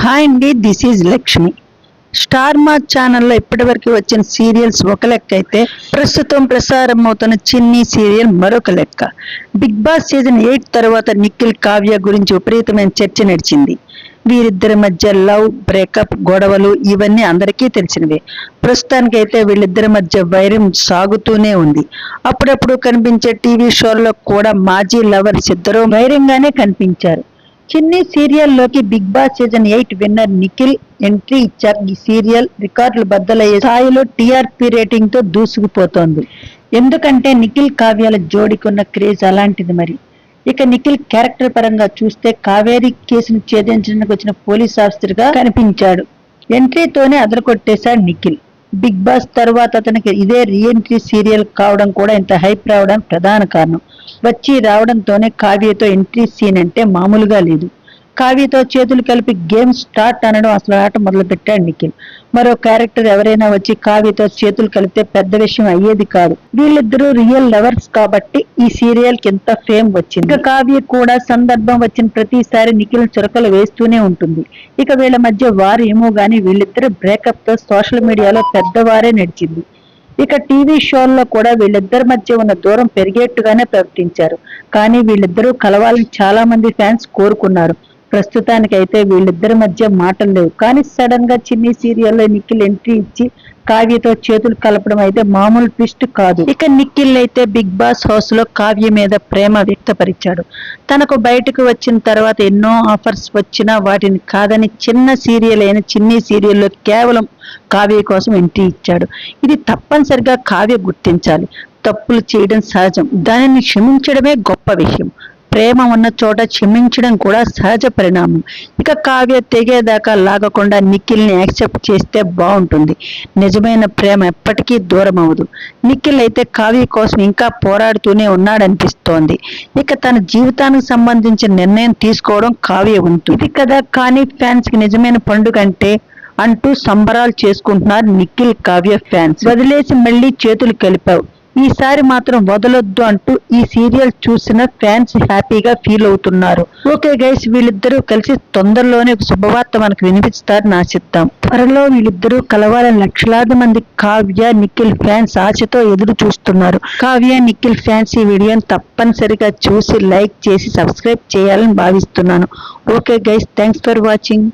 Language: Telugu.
హాయ్ అండి దిస్ ఈజ్ లక్ష్మి స్టార్ మా ఛానల్లో ఇప్పటివరకు వచ్చిన సీరియల్స్ ఒక లెక్క అయితే ప్రస్తుతం ప్రసారం అవుతున్న చిన్ని సీరియల్ మరొక లెక్క. బిగ్ బాస్ సీజన్ ఎయిట్ తర్వాత నిఖిల్ కావ్య గురించి విపరీతమైన చర్చ నడిచింది. వీరిద్దరి మధ్య లవ్ బ్రేకప్ గొడవలు ఇవన్నీ అందరికీ తెలిసినవే. ప్రస్తుతానికైతే వీళ్ళిద్దరి మధ్య వైరం సాగుతూనే ఉంది. అప్పుడప్పుడు కనిపించే టీవీ షోల్లో కూడా మాజీ లవర్స్ ఇద్దరు వైరంగానే కనిపించారు. చిన్ని సీరియల్లోకి Bigg Boss season eight winner Nikhil entry ఇచ్చారు. ఈ సీరియల్ రికార్డులు బద్దలయ్యే స్థాయిలో టీఆర్పీ రేటింగ్తో దూసుకుపోతోంది. ఎందుకంటే నిఖిల్ కావ్యాల జోడికున్న క్రేజ్ అలాంటిది మరి. ఇక నిఖిల్ క్యారెక్టర్ పరంగా చూస్తే కావేరీ కేసును ఛేదించడానికి వచ్చిన పోలీస్ ఆఫీసర్గా కనిపించాడు. ఎంట్రీతోనే అదరకొట్టేశాడు నిఖిల్. బిగ్ బాస్ తర్వాత అతనికి ఇదే రీఎంట్రీ సీరియల్ కావడం కూడా ఇంత హైప్ రావడం ప్రధాన కారణం. వచ్చి రావడంతోనే కావ్యతో ఎంట్రీ సీన్ అంటే మామూలుగా లేదు. కావ్యతో చేతులు కలిపి గేమ్ స్టార్ట్ అనడం అసలు ఆట మొదలు పెట్టాడు నిఖిల్. మరో క్యారెక్టర్ ఎవరైనా వచ్చి కావ్యతో చేతులు కలిపితే పెద్ద విషయం అయ్యేది కాదు. వీళ్ళిద్దరూ రియల్ లవర్స్ కాబట్టి ఈ సీరియల్కి ఎంత ఫేమ్ వచ్చింది. ఇక కావ్య కూడా సందర్భం వచ్చిన ప్రతిసారి నిఖిల్ చురకలు వేస్తూనే ఉంటుంది. ఇక వీళ్ళ మధ్య వారు ఏమో గానీ వీళ్ళిద్దరు బ్రేకప్తో సోషల్ మీడియాలో పెద్దవారే నడిచింది. ఇక టీవీ షోల్లో కూడా వీళ్ళిద్దరి మధ్య ఉన్న దూరం పెరిగేట్టుగానే ప్రవర్తించారు. కానీ వీళ్ళిద్దరూ కలవాలని చాలా మంది ఫ్యాన్స్ కోరుకున్నారు. ప్రస్తుతానికి అయితే వీళ్ళిద్దరి మధ్య మాటలు లేవు. కానీ సడన్గా చిన్ని సీరియల్లో నిఖిల్ ఎంట్రీ ఇచ్చి కావ్యతో చేతులు కలపడం అయితే మామూలు ట్విస్ట్ కాదు. ఇక నిఖిల్ అయితే బిగ్ బాస్ హౌస్లో కావ్య మీద ప్రేమ వ్యక్తపరిచాడు. తనకు బయటకు వచ్చిన తర్వాత ఎన్నో ఆఫర్స్ వచ్చినా వాటిని కాదని చిన్న సీరియల్ అయిన చిన్ని సీరియల్లో కేవలం కావ్య కోసం ఎంట్రీ ఇచ్చాడు. ఇది తప్పనిసరిగా కావ్య గుర్తించాలి. తప్పులు చేయడం సహజం. దానిని క్షమించడమే గొప్ప విషయం. ప్రేమ ఉన్న చోట క్షమించడం కూడా సహజ పరిణామం. ఇక కావ్య తెగేదాకా లాగకుండా నిఖిల్ని యాక్సెప్ట్ చేస్తే బాగుంటుంది. నిజమైన ప్రేమ ఎప్పటికీ దూరం అవదు నిఖిల్ అయితే కావ్య కోసం ఇంకా పోరాడుతూనే ఉన్నాడనిపిస్తోంది. ఇక తన జీవితానికి సంబంధించిన నిర్ణయం తీసుకోవడం కావ్య ఉంటుంది. ఇది కదా కానీ ఫ్యాన్స్కి నిజమైన పండుగ అంటే అంటూ సంబరాలు చేసుకుంటున్నారు నిఖిల్ కావ్య ఫ్యాన్స్. వదిలేసి మళ్ళీ చేతులు కలిపావు. ఈసారి మాత్రం వదలొద్దు అంటూ ఈ సీరియల్ చూసిన ఫ్యాన్స్ హ్యాపీగా ఫీల్ అవుతున్నారు. ఓకే గైస్ వీళ్ళిద్దరూ కలిసి తొందరలోనే ఒక శుభవార్త మనకు వినిపిస్తారని ఆశిద్దాం. త్వరలో వీళ్ళిద్దరూ కలవాలని లక్షలాది మంది కావ్య నిఖిల్ ఫ్యాన్స్ ఆశతో ఎదురు చూస్తున్నారు. కావ్య నిఖిల్ ఫ్యాన్స్ ఈ వీడియోని తప్పనిసరిగా చూసి లైక్ చేసి సబ్స్క్రైబ్ చేయాలని భావిస్తున్నాను. Okay guys thanks for watching.